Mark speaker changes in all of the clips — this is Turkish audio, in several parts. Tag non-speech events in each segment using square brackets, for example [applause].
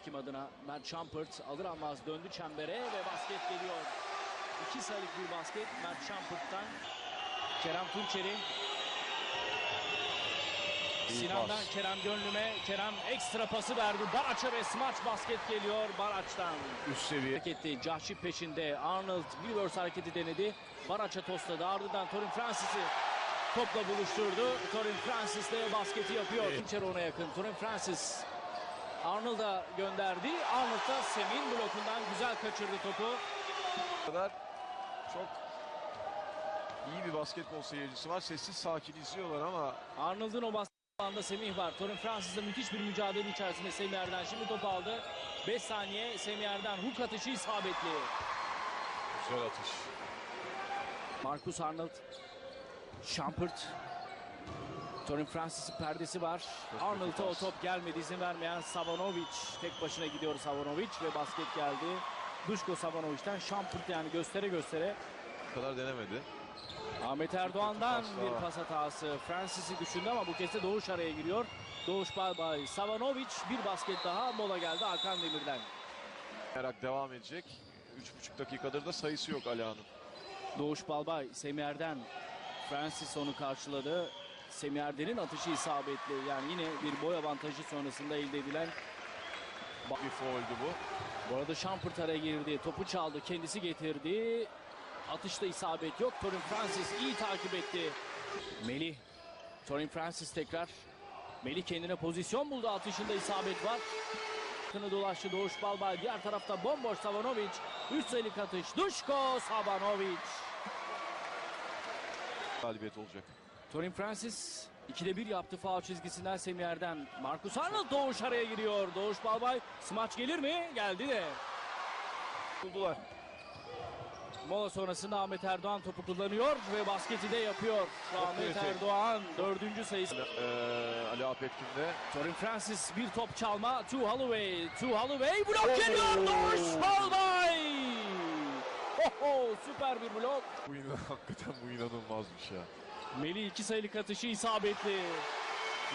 Speaker 1: Petkim adına Mert Champert alır almaz döndü çembere ve basket geliyor. İki sayılık bir basket Mert Champert'tan. Kerem Tunçeri. Sinan'dan
Speaker 2: pas.
Speaker 1: Kerem Gönlüm'e. Kerem ekstra pası verdi. Baraç'a ve smaç basket geliyor Baraç'tan.
Speaker 2: Üst seviye.
Speaker 1: Hareketli Cahşi peşinde. Arnold reverse hareketi denedi. Baraç'a tosladı. Ardından Torin Francis'i topla buluşturdu. Torin Francis de basketi yapıyor.
Speaker 2: Evet.
Speaker 1: İçeri ona yakın. Torin Francis Arnold'a gönderdi. Arnold da Semih'in blokundan güzel kaçırdı topu.
Speaker 2: kadar çok iyi bir basketbol seyircisi var. Sessiz sakin izliyorlar ama
Speaker 1: Arnold'un o basketbolunda Semih var. Torin Francis'le müthiş bir mücadele içerisinde Semih Erden şimdi topu aldı. 5 saniye Semih Erden hook atışı isabetli.
Speaker 2: güzel atış.
Speaker 1: Marcus Arnold. Schampert. Torin Francis'in perdesi var. Arnold'a o top gelmedi. izin vermeyen Savanovic. Tek başına gidiyor Savanovic ve basket geldi. Duško Savanovic'ten Schampert yani göstere göstere.
Speaker 2: Bu kadar denemedi.
Speaker 1: Ahmet Erdoğan'dan bir pas hatası. Francis'i düşündü ama bu kez de Doğuş araya giriyor. Doğuş Balbay. Savanovic bir basket daha mola geldi Hakan Demir'den.
Speaker 2: Merak devam edecek. 3,5 dakikadır da sayısı yok Ala'nın.
Speaker 1: Doğuş Balbay, Semih Erden. Francis onu karşıladı. Semih Erden'in atışı isabetli. Yani yine bir boy avantajı sonrasında elde edilen.
Speaker 2: Bir fauldü bu.
Speaker 1: Bu arada Şampırt araya girdi. Topu çaldı. Kendisi getirdi. Atışta isabet yok. Torin Francis iyi takip etti. Melih. Torin Francis tekrar. Melih kendine pozisyon buldu. Atışında isabet var. Kını dolaştı Doğuş Balbay. Diğer tarafta bomboş Savanovic. 3 sayılık atış. Duško Savanovic.
Speaker 2: Galibiyet olacak.
Speaker 1: Torin Francis 2'de 1 yaptı faul çizgisinden Semih Erden. Marcus Arnold Doğuş araya giriyor. Doğuş Balbay smaç gelir mi? Geldi de.
Speaker 2: Buldular.
Speaker 1: Mola sonrasında Ahmet Erdoğan topu kullanıyor ve basketi de yapıyor. Ahmet
Speaker 2: kritik.
Speaker 1: Erdoğan dördüncü sayısı.
Speaker 2: Ee, Ali Apetkin de
Speaker 1: Torin Francis bir top çalma. To Holloway. To Holloway. Blok
Speaker 2: Oo.
Speaker 1: geliyor. Doğuş Balbay. Oho, süper bir blok.
Speaker 2: bu inan [laughs] hakikaten bu inanılmazmış ya.
Speaker 1: Melih iki sayılık atışı isabetli.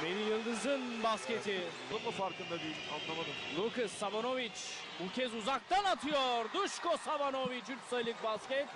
Speaker 1: Melih Yıldız'ın basketi.
Speaker 2: Bunun mu farkında değil anlamadım.
Speaker 1: Lucas Savanovic bu kez uzaktan atıyor. Duško Savanovic 3 sayılık basket.